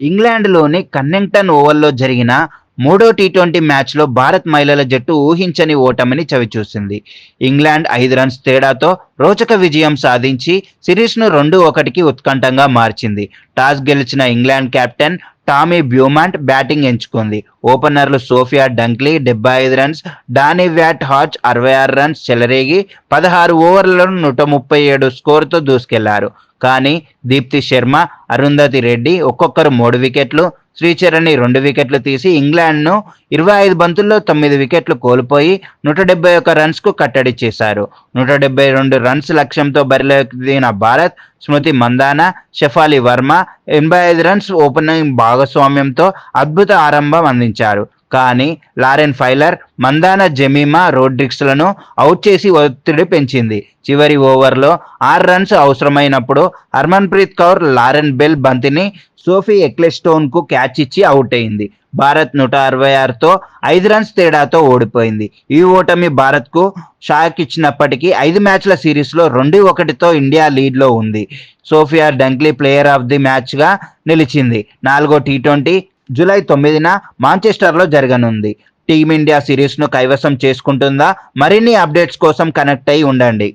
ఇంగ్లాండ్లోని కన్నెంగ్టన్ ఓవల్లో జరిగిన మూడో టీ ట్వంటీ మ్యాచ్లో భారత్ మహిళల జట్టు ఊహించని ఓటమిని చవిచూసింది. ఇంగ్లాండ్ ఐదు రన్స్ తేడాతో రోచక విజయం సాధించి సిరీస్ను రెండు ఒకటికి ఉత్కంఠంగా మార్చింది. టాస్ గెలిచిన England captain Tammy Beaumont batting ఎంచుకుంది. ఓపెనర్లు సోఫియా డంక్లీ డెబ్బై ఐదు రన్స్ డానీ వ్యాట్ హాచ్ అరవై ఆరు రన్స్ చెలరేగి పదహారు ఓవర్లలో నూట ముప్పై ఏడు స్కోరుతో దూసుకెళ్ళారు. కానీ దీప్తి శర్మ అరుంధతి రెడ్డి ఒక్కొక్కరు మూడు వికెట్లు శ్రీచరణి రెండు వికెట్లు తీసి ఇంగ్లాండ్ను ఇరవై ఐదు బంతుల్లో తొమ్మిది వికెట్లు కోల్పోయి నూట డెబ్బై ఒక్క రన్స్కు కట్టడి చేశారు. నూట డెబ్బై రెండు రన్స్ లక్ష్యంతో బరిలోకి దిగిన భారత్ స్మృతి మందాన షెఫాలి వర్మ ఎనభై ఐదు రన్స్ ఓపెనింగ్ భాగస్వామ్యంతో అద్భుత ఆరంభం అందించారు. కానీ లారెన్ ఫైలర్ మందాన జమీమా రోడ్రిక్స్లను అవుట్ చేసి ఒత్తిడి పెంచింది. చివరి ఓవర్లో ఆరు రన్స్ అవసరమైనప్పుడు హర్మన్ప్రీత్ కౌర్ లారెన్ బెల్ బంతిని సోఫీ ఎక్లెస్టోన్కు క్యాచ్ ఇచ్చి అవుట్ అయింది. భారత్ నూట అరవై ఆరుతో ఐదు రన్స్ తేడాతో ఓడిపోయింది. ఈ ఓటమి భారత్కు షాక్ ఇచ్చినప్పటికీ ఐదు మ్యాచ్ల సిరీస్లో రెండు ఒకటితో ఇండియా లీడ్లో ఉంది. Sophia Dunkley player of the మ్యాచ్గా నిలిచింది. నాలుగో టీ ట్వంటీ జూలై తొమ్మిదిన మాంచెస్టర్లో జరగనుంది. టీమిండియా సిరీస్ను కైవసం చేసుకుంటుందా? మరిన్ని అప్డేట్స్ కోసం కనెక్ట్ అయి ఉండండి.